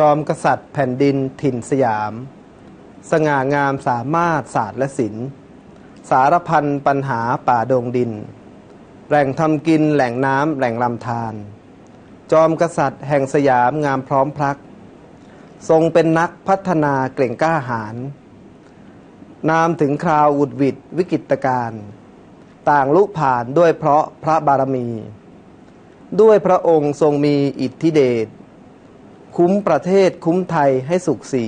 จอมกษัตริย์แผ่นดินถิ่นสยาม สง่างามสามารถศาสตร์และศิลป์สารพันปัญหาป่าดงดิน แหล่งทำกินแหล่งน้ำแหล่งลำธารจอมกษัตริย์แห่งสยามงามพร้อมพลัก ทรงเป็นนักพัฒนาเกล่งกล้าหาญนามถึงคราวอุดวิดวิกฤตการต่างลุผ่านด้วยเพราะพระบารมี ด้วยพระองค์ทรงมีอิทธิเดช คุ้มประเทศคุ้มไทยให้สุขสี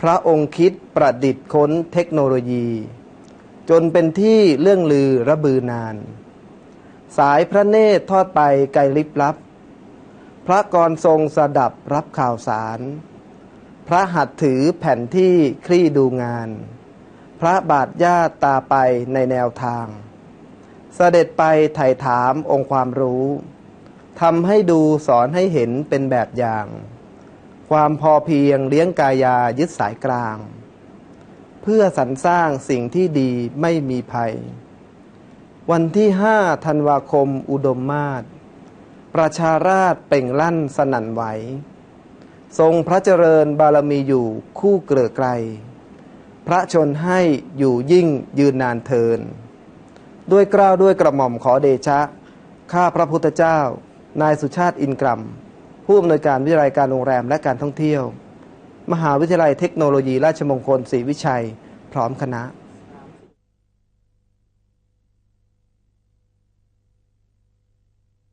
พระองค์คิดประดิษฐ์ค้นเทคโนโลยี จนเป็นที่เรื่องลือระบือนาน สายพระเนตรทอดไปไกลลิบลับ พระกรทรงสดับรับข่าวสาร พระหัตถือแผ่นที่คลี่ดูงาน พระบาทญาตตาไปในแนวทาง เสด็จไปไถ่ถามองค์ความรู้ ทำให้ดูสอนให้เห็นเป็นแบบอย่าง ความพอเพียงเลี้ยงกายายึดสายกลาง เพื่อสรรสร้างสิ่งที่ดีไม่มีภัย วันที่ห้าธันวาคมอุดมมาศประชาราชเป่งลั่นสนั่นไหว ทรงพระเจริญบารมีอยู่คู่เกลือไกล พระชนให้อยู่ยิ่งยืนนานเทิน ด้วยกล้าวด้วยกระหม่อมขอเดชะ ข้าพระพุทธเจ้า นายสุชาติอินกรัม ผู้อำนวยการวิทยาลัยการโรงแรมและการท่องเที่ยว มหาวิทยาลัยเทคโนโลยีราชมงคลศรีวิชัย พร้อมคณะ